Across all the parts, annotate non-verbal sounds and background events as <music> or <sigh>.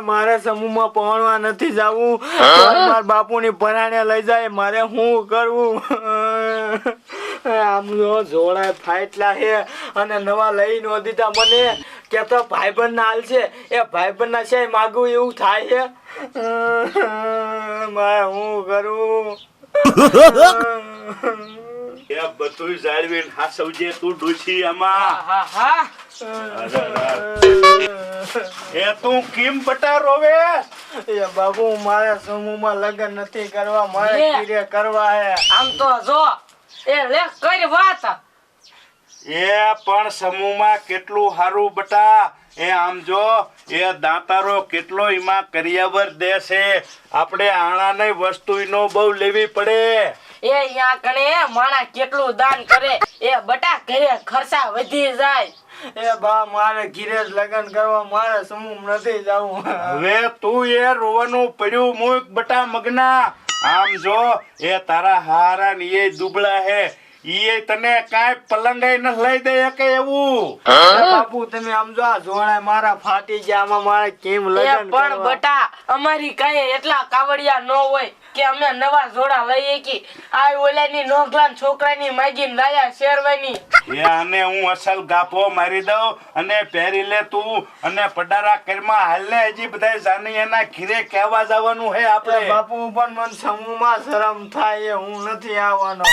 મારે સમૂહમાં પહોંચવા નથી જવું. મારા બાપુની પરાણે લઈ જાય મારે શું કરવું? આમ જોડાય ફાટલા છે અને નવા લઈ નો દીધા. મને કે તો ભાઈબંધ ના હાલ છે. એ ભાઈબંધ ના છે માગું એવું થાય છે મારે શું કરું? <laughs> એ બધું જાળવીને હાસવજે તું ડોશી આમાં. હા હા એ તું કેમ બટા રોવે? એ બાબુ મારા સમૂહમાં લગ્ન નથી કરવા મારે લે. કરવા હે. આમ તો જો એ લે કરી વાત? એ પણ સમૂહમાં કેટલું હારું બટા. એ આમ જો એ દાંતારો કેટલો એમાં કરિયાવર દે છે આપણે આણાને વસ્તુ નો બહુ લેવી પડે. એ અહીંયા કણે માણા કેટલું દાન કરે એ બટા ઘરે ખર્ચા વધી જાય. એ બા મારે ઘીરે જ લગ્ન કરવા મારે સમૂહ નથી જવું. હવે તું એ રોવાનું પડ્યું મૂક બટા મગના. આમ જો એ તારા હારા ને એ દુબળા હે. ઈ તને કાઈ પલંગે ન લઈ દે કે એવું. બાપુ તમે આમ જો આ જોડાય મારા ફાટી ગયા આમાં મારે કેમ લગન પણ બટા અમારી કઈ એટલા કાવડિયા ન હોય. કે અમે નવા જોડા લઈએ કે આ ઓલાની નોકલાન છોકરાની માગીને લાયા શેરવાની. એ અને હું અસલ ગાભો મારી દઉં અને પહેરી લે તું અને પડારા કરમાં હાલ હજી બધા જાની એના ઘીરે કહેવા જવાનું હે આપણે. બાપુ પણ મન સમૂહમાં શરમ થાય હું નથી આવવાનો.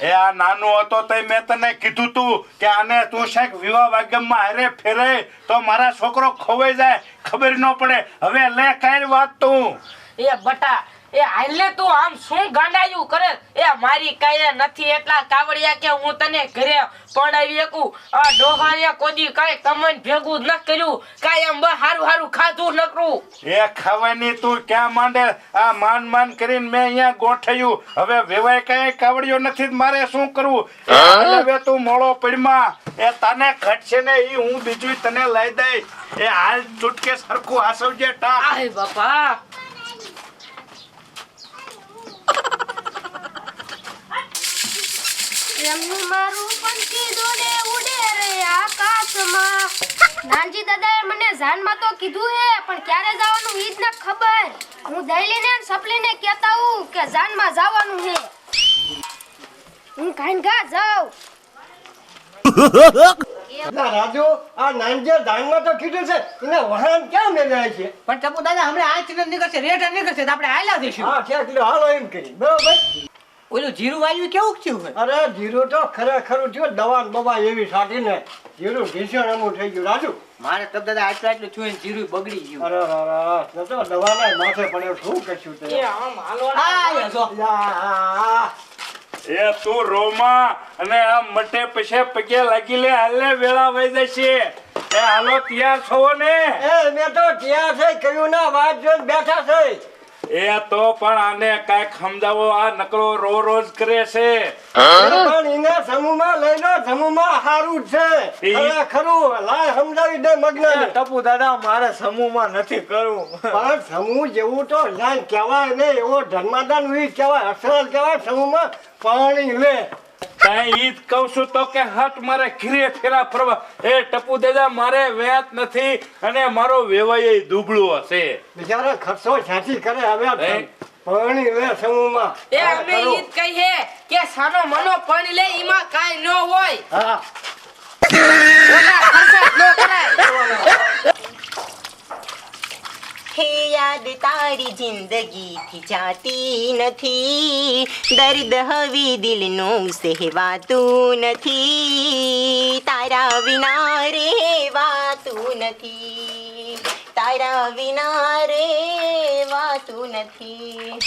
એ આ નાનો હતો તો મેં તને કીધું તું કે આને તું શેક વિવાહ વાગમમાં હારે ફેરે તો મારા છોકરો ખોવાઈ જાય. ખબર ન પડે. હવે લે કઈ વાત તું. એ બટા એ હાલે તું આમ શું ગાંડાયું કરે? એ મારી કાંઈ નથી એટલા કાવડિયા કે હું તને ઘરે પડાવી શકું. આ ડોહાએ કોદી કાંઈ કમન ભેગું ન કર્યું. કાંઈ એમ હારું હારું ખાધું નકરું. એ ખાવાની તું ક્યાં માંડે? આ માન માન કરીને મેં અહીંયા ગોઠવ્યું. હવે વેવાય કાંઈ કાવડિયો નથી મારે શું કરવું? હવે તું મોળો પડમાં એ તને ઘટશે ને એ હું બીજું તને લઈ દઈ એ હાલ ચૂટકે સરખું હાસવજે ટા. આય બાપા. એમનું મારું પંખી દોડે ઉડે રે આકાશમાં. નાનજી દાદાએ મને જાનમાં તો કીધું હે પણ ક્યારે જવાનું ઈ જ ન ખબર. હું દૈલીને ને સપલીને કહેતા હું કે જાનમાં જવાનું હે. હું કાઈન ગા જાઉં. ના રાજુ આ નાનજે ધાનમાં તો કીધું છે એને વહાણ ક્યાં મેળાય છે? પણ દાદા હમણાં આ ચીજ નીકળશે રેટ નીકળશે તો આપણે હાલ્યા દઈશું હા ઠેક લ્યો હાલો એમ કરી બરોબર? ઓલું જીરું વાયુ કેવું થયું હોય અરે જીરું તો ખરેખર થયું દવા ને બવા એવી સાટીને જીરું ભીષણ એમું થઈ ગયું. રાજુ? મારે તબ દાદા આટલું આટલું થયું જીરું બગડી ગયું. અરે અરે તો દવાના માથે પણ શું કરશું તે? એ આમ હાલો આ જો. એ તું રોમાં અને આ મટે પછે પગે લાગી લે હાલે વેળા વઈ જશે. એ હાલો તૈયાર છો ને? એ મેં તો ત્યાં થઈ કહ્યું ના વાત જોઈને બેઠા છે એ તો પણ આને કાંઈક સમજાવો આ નકરો રો રોજ કરે છે. પણ એને સમૂહમાં લઈને લો સમૂહમાં સારું જ છે. ઈ- ખરેખરું લાય સમજાવી દે મગ્ન ટપુ દાદા મારે સમૂહમાં નથી કરવું. પણ સમૂહ જેવું તો લાય કહેવાય ને એવો ધર્માદાન વી કહેવાય અસલ કહેવાય સમૂહમાં પાણી લે. ઈ જ કહું છું તો કે હટ મારે ઘીરે ફેરા ફરવા. એ ટપુ દેદા મારે વેત નથી અને મારો વેવાય દુબળો હશે. બિચારો ખર્ચો છાંચી કરે હવે પાણી લે સમૂહમાં. એ અમે ઈ જ કહીએ કે સાનો મનો પાણી લે ઈમાં કાઈ ન હોય. હા. ખર્ચા ન કરાય. હે યાદ તારી જિંદગી થી જાતી નથી. દર્દ હવે દિલનું સહેવાતું નથી. તારા વિના રેવાતું નથી. તારા વિના રેવાતું નથી.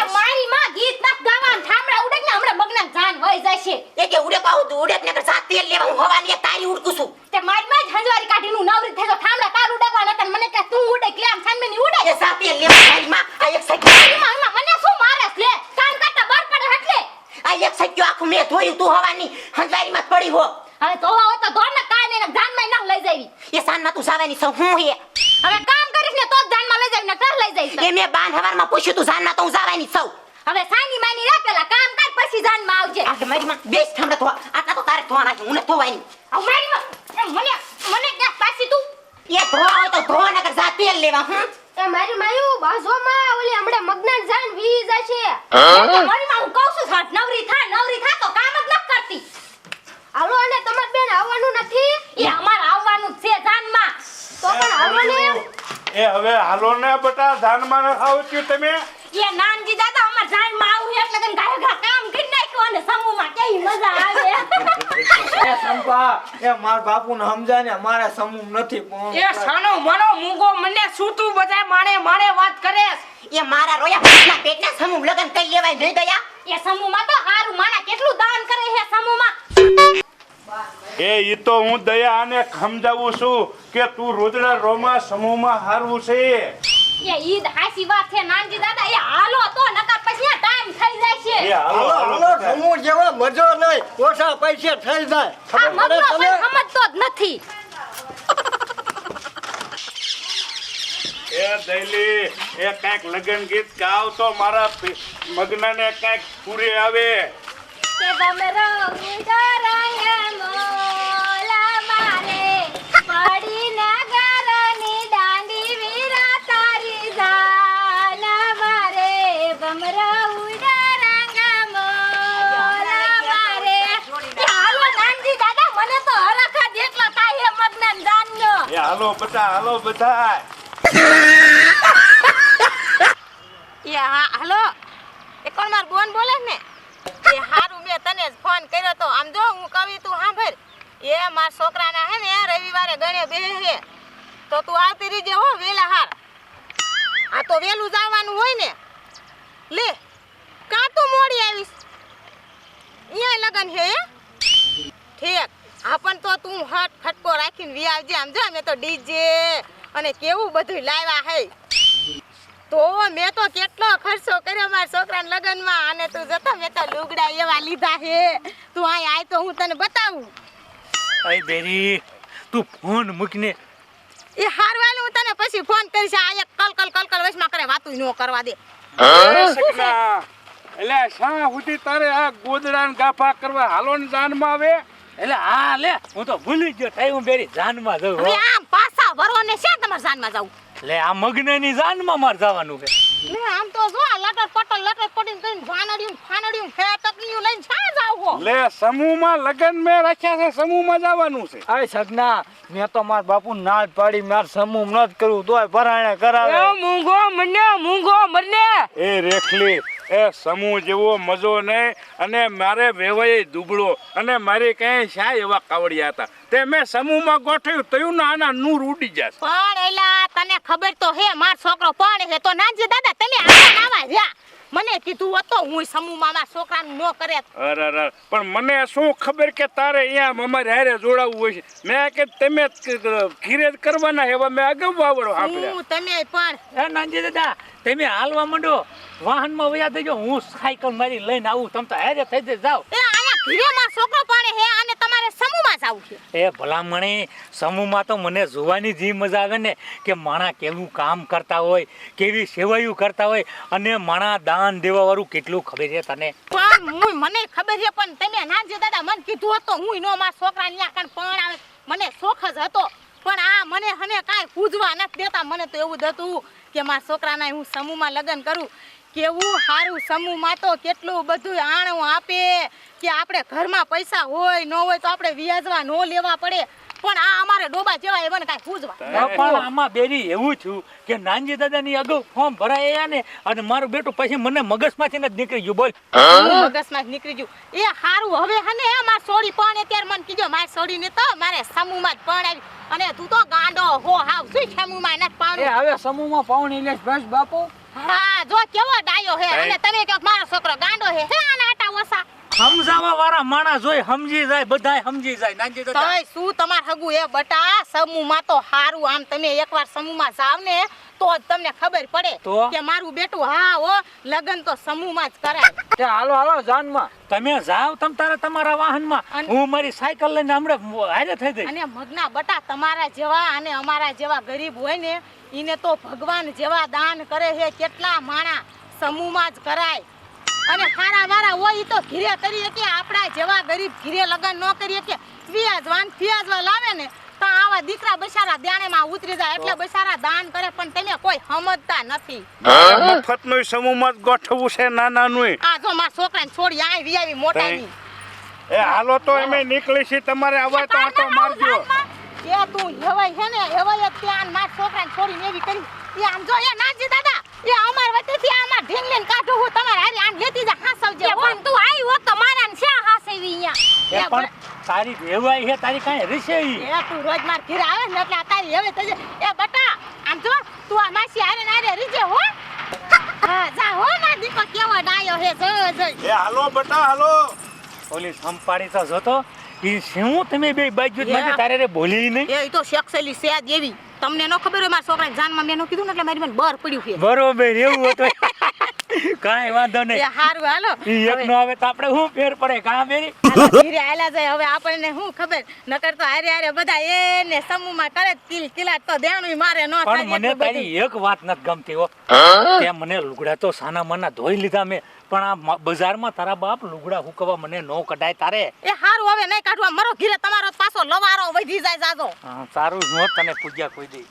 એ મારી માં ગીત ના ગાવા ઠામડા ઉડે ને હમણાં મગના જાન વહી જશે. એ કે ઉડે પાઉ તું ઉડે ને સાત તેલ લેવા હું હવાની તારી ઉડકું છું. તે મારી માં જ હંજવારી કાઢીને નવરી જાઉં. ઠામડા તાર ઉડાડવા નતા મને કે આમ સાનમેની ઉડે એ સાત તેલ લેવા તારી માં આ એક સાઈડ એમાં એમાં મને શું મારસ લે કાન કાટા બાર પડે એટલે આ એક સાઈડ આખું તું હવાની. હંજવારીમાં પડી હો. હવે તો હોય તો ધોર ને કાય ને જાનમાં ના લઈ જાવી. એ સાનમાં તું સાવાની સૌ હું હે. હવે કામ કરીશ ને તો જાનમાં લઈ જાવી ને કર લઈ જઈશ એ મેં બાન હવારમાં પૂછ્યું તું જાનમાં તો હું જવાની સૌ. હવે સાની માની રાખ પેલા કામ કર પછી જાનમાં આવજે. આ મારી માં બેસ ઠંડા તો આટલા તો તારે ધોવાના છે હું ને ધોવાની. આવ મારી માં મને મને ક્યાં પાછી તું. એ ધોવા હોય તો ધો નકર જા તેલ લેવા હમ? એ મારી માયું બાજુમાં ઓલી હમણે મગનાન જાન વી જશે મારી માં હું કહું છું સાત નવરી થા નવરી થા તો કામ જ ન કરતી. હાલો અને તમાર બેન આવવાનું નથી? એ અમાર આવવાનું છે જાનમાં તો પણ હાલો ને. એ હવે હાલો ને બટા ધાનમાં ન ખાવ છું તમે? એ નાનજી દાદા અમાર જાનમાં આવું એટલે તને ગાય કામ કરી નાખ્યું અને સમૂહમાં કેવી મજા આવે? <laughs> એ સંપા એ માર બાપુને સમજાય ને મારે સમૂહ નથી પણ એ સાનો મનો મૂંગો મને સૂતું બધાય માણે માણે વાત કરે એ મારા રોયા પેટના પેટના સમૂહ લગન કઈ લેવાય નહીં ગયા એ સમૂહમાં તો હારું માણા કેટલું દાન કરે છે સમૂહમાં? એ ઈ તો હું દયા ને સમજાવું છું કે તું રોજડા રોમા સમૂહમાં હારવું છે. એ ઈદ હાસી વાત છે નાનજી દાદા એ હાલો તો નકર પછી ટાઈમ થઈ જાય છે. એ હાલો હાલો હાલો હાલો બધા. સમૂહ જેવા મજો નહીં ઓછા પૈસે થઈ જાય. આ ખબર મગનો પડે પણ તને? સમજતો જ નથી. એ દૈલી એ કાંઈક લગન ગીત ગાવ તો મારા મગનાને કાંઈક પૂરી આવે. કે રંગ હાલો બધા હાલો બધા. <laughs> એ હા, હાલો. એ કોણ માર બોન બોલે ને? એ હારું, મેં તને ફોન કર્યો તો. આમ જો, હું કવિ તું સાંભળ. એ માર છોકરાના હે ને, રવિવારે ગણે બે હે. તો તું આવતી રીજે હો, વેલા હાર. આ તો વેલું જવાનું હોય ને. લે, કાં તું મોડી આવીશ? અહીંયા લગન હે? ઠીક. હા પણ તો તું હટ ખટકો રાખીને વી આવજે. આમ જો મેં તો ડીજે અને કેવું બધું લાવ્યા હે. તો મેં તો કેટલો ખર્ચો કર્યો મારા છોકરાના લગ્નમાં. અને તું જતો મેં તો લુગડા એવા લીધા હે. તું અહીં આય તો હું તને બતાવું. અય બેરી તું ફોન મૂકને. એ હારવાનું હું તને પછી ફોન કરીશ. આ એક કલ કલ કલ કલ વસમાં કરે વાતું ન કરવા દે. એટલે શા સુધી તારે આ ગોદડાન ગાફા કરવા હાલોન જાનમાં આવે? એટલે હા લે હું તો ભૂલી જ ગયો ટાઈમ હું બેરી જાનમાં જઉં હવે આમ પાછા ભરવાને ને છે તમાર જાનમાં જાવું લે આ મગ્નની જાનમાં માર જવાનું છે. લે આમ તો જો આ લટર પટલ લટર પડીને કરીને ભાનડિયું ફાનડિયું ફે તકલીયું લઈને છા જાવ લે સમૂહમાં લગન મેં રાખ્યા છે સમૂહમાં જવાનું છે. આય સગના મેં તો માર બાપુ નાદ પાડી માર સમૂહ ન જ કર્યું તોય પરાણે કરાવે. એ મૂંગો મને મૂંગો મને. એ રેખલી એ સમૂહ જેવો મજો નહીં અને મારે વેવાય દુબળો અને મારે કઈ શા એવા કાવડિયા હતા. તે મેં સમૂહમાં ગોઠવ્યું, તયું ના આના નૂર ઉડી જશે. પણ એલા, તને ખબર તો હે, માર છોકરો પણ હે, તો નાનજી દાદા તમે મને કીધું હતો હું સમૂહ મામા છોકરાને નો કરે. અરે અરે પણ મને શું ખબર કે તારે અહીંયા મામા હારે જોડાવવું હોય છે? મેં કે તમે જ ઘીરે જ કરવાના એવા મેં અગાઉ વાવડો હું તમે પણ એ નાનજી દાદા તમે હાલવા માંડો. વાહનમાં વયા દેજો હું સાયકલ મારી લઈને આવું. તમે તો હારે થઈ જાવ જાઓ. એ આયા ઘીરે માર છોકરો પાડે હે અને તમારે સમૂહમાં જ આવું છે એ ભલામણી સમૂહમાં તો મને જોવાની જે મજા આવે ને કે માણા કેવું કામ કરતા હોય, કેવી સેવાયું કરતા હોય અને માણા દાન દેવા વાળું કેટલું ખબર છે તને? પણ હું મને ખબર છે, પણ તમે નાનજી દાદા મને કીધું હતો હું નો મારા છોકરા ન્યા કાન પણ આવે. મને શોખ જ હતો, પણ આ મને હને કાંઈ પૂજવા નથી દેતા. મને તો એવું જ હતું કે મારા છોકરાના હું સમૂહમાં લગ્ન કરું. કેવું સારું સમૂહમાં તો કેટલું બધું આણું આપે કે આપણે ઘરમાં પૈસા હોય ન હોય તો આપણે વ્યાજવા ન લેવા પડે. પણ આ અમારે ડોબા જેવા એ કાંઈ પૂજવા. પણ આમાં બેરી એવું થયું કે નાનજી દાદાની અગાઉ ફોર્મ ભરાયા ને અને મારું બેટું પછી મને મગજમાંથી જ નીકળી ગયું બોલ મગજમાં જ નીકળી ગયું. એ હારું હવે હને માર સોડી પણ અત્યારે મને કીધો માર સોડી ને તો મારે સમૂહમાં જ પણ આવી અને તું તો ગાંડો હો હાવ શું સમૂહમાં? નથી એ પાણું હવે સમૂહમાં પાવણી લેશ બસ બાપુ. હા જો કેવો ડાયો હે અને તમે કે મારો છોકરો ગાંડો હે. હે આના આટા ઓસા સમજાવવા વાળા માણસ હોય સમજી જાય બધાય સમજી જાય. નાનજી દાદા તોય શું તમાર હગું એ બટા સમૂહમાં તો હારું. આમ તમે એકવાર સમૂહમાં જાવ ને તો જ તમને ખબર પડે કે મારું બેટું હા હો લગન તો સમૂહમાં જ કરાય. તે હાલો હાલો જાનમાં. તમે જાવ તમ તારે તમારા વાહનમાં. હું મારી સાયકલ લઈને હમણાં હાજર થઈ જઈશ. અને મગના બટા તમારા જેવા અને અમારા જેવા ગરીબ હોય ને એને તો ભગવાન જેવા દાન કરે છે. કેટલા માણા સમૂહમાં જ કરાય. અને ખારા વારા હોય તો ઘીરે કરી કે આપણા જેવા ગરીબ ઘીરે લગન ન કરીએ કે વ્યાજવાન ફિયાજવા લાવે ને તો આવા દીકરા બસારા દાણેમાં ઉતરી જાય. એટલે બસારા દાન કરે પણ તમે કોઈ સમજતા નથી. મફતનું સમૂહમાં જ ગોઠવવું છે નાનાનું આ જો મારા છોકરાને છોડી આય વિયાવી મોટાની. એ હાલો તો એમે નીકળી છે તમારે અવાજ તો આટો મારજો. એ તું હેવાય હે ને હેવાય ત્યાં ત્યાં મારા છોકરાને છોડીને એવી કરી. એ આમ જો એ નાજી દાદા એ અમાર વચ્ચેથી અમાર ઢીંગલીને કાઢું હું તમારે હારે આમ લેતી જા હાસવજે પણ તું આવ્યો તો મારા ને શા હાસેવી અહીંયા? એ પણ તારી છે તારી કાઈ રીસે ઈ. એ તું રોજ માર ઘરે આવે ને એટલે આ તારી હવે તજે એ બટા આમ જો તું આ માસી હારે ને હારે રીજે હો. હા જા હો માર દીકો કેવો ડાયો હે જો જો એ હાલો બટા હાલો. ઓલી સંપાડી તો જોતો ઈ શું તમે બે બાજુ જ તારે રે બોલી નહીં? એ તો સેક્સેલી છે જ એવી. તમને ન ખબર હોય મારા છોકરાને જાનમાં મેં કીધું ને એટલે મારી મને બર પડ્યું છે. બરોબર એવું હતું <laughs> કાંઈ વાંધો નહીં. હારું હાલો. એક હવે નો આવે તો આપણે શું ફેર પડે કાં બેરી ધીરે જાય. હવે આપણને શું ખબર? નકર તો હારે હારે બધા એને સમૂહમાં કરે કિલ કિલાટ તો દેણું મારે ન પણ મને તારી એક વાત નથી ગમતી હો. તે મને લુગડા તો સાના માના ધોઈ લીધા મેં. પણ આ બજારમાં તારા બાપ લુગડા હુકવા મને નો કઢાય તારે. એ હારું હવે નહીં કાઢવા. મરો ઘીરે તમારો પાછો લવારો વધી જાય જાજો. સારું નો તને પૂજ્યા કોઈ દી.